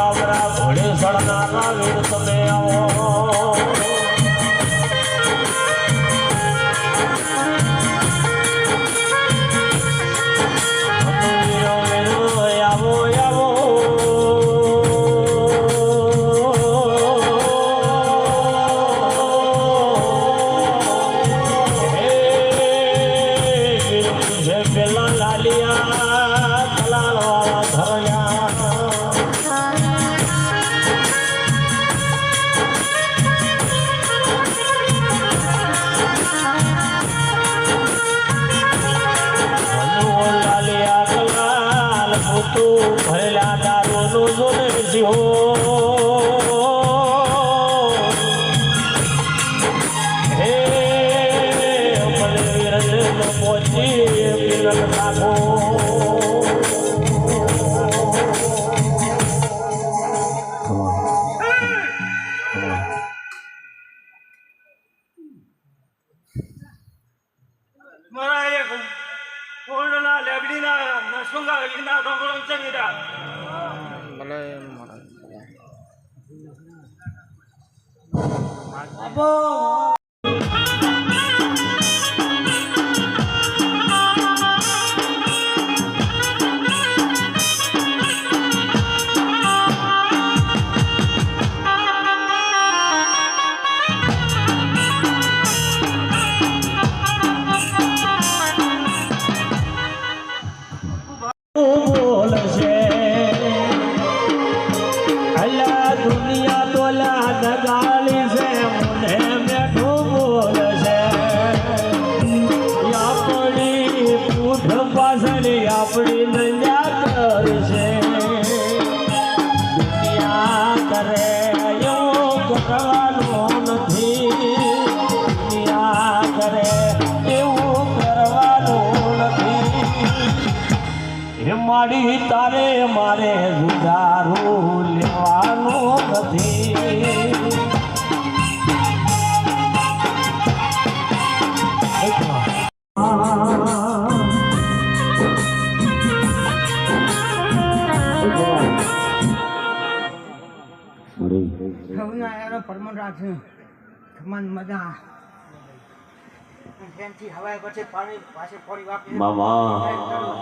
કાવરા ઘોડે સળનારા વીર તમે આવો. ભરેલા તારો નો જોને હો. હે મને રંગ પહોંચી મિલન રાખો লেবড়িনা নাসুঙ্গা লিনা ডঙ্গরং চেঙ্গিটা বলে মারা માડી તારે મારે જુદારું પરમણ રાખશે ખમણ મજા. ટ્રેનથી હવાઈ પછી પાણી પાછી ફોડી વાપરી મામા.